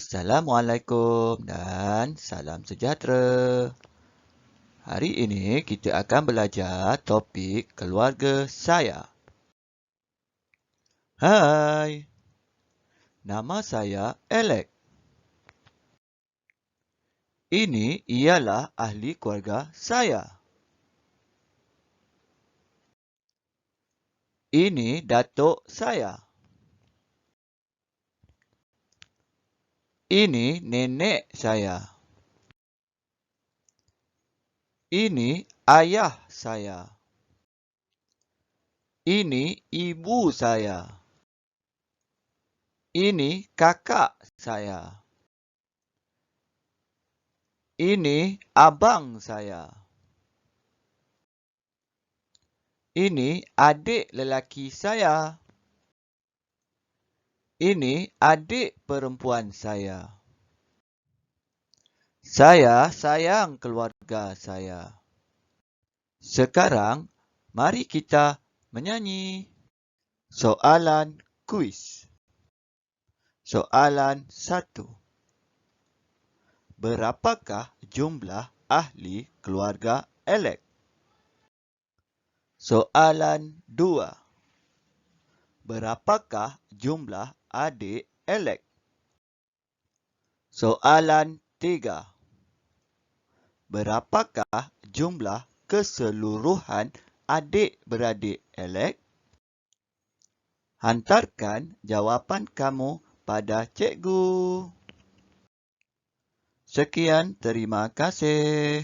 Assalamualaikum dan salam sejahtera. Hari ini kita akan belajar topik keluarga saya. Hai. Nama saya Alex. Ini ialah ahli keluarga saya. Ini datuk saya. Ini nenek saya. Ini ayah saya. Ini ibu saya. Ini kakak saya. Ini abang saya. Ini adik lelaki saya. Ini adik perempuan saya. Saya sayang keluarga saya. Sekarang, mari kita menyanyi. Soalan kuis. Soalan satu. Berapakah jumlah ahli keluarga Alex? Soalan dua. Berapakah jumlah adik Alex. Soalan tiga. Berapakah jumlah keseluruhan adik-beradik Alex? Hantarkan jawapan kamu pada cikgu. Sekian, terima kasih.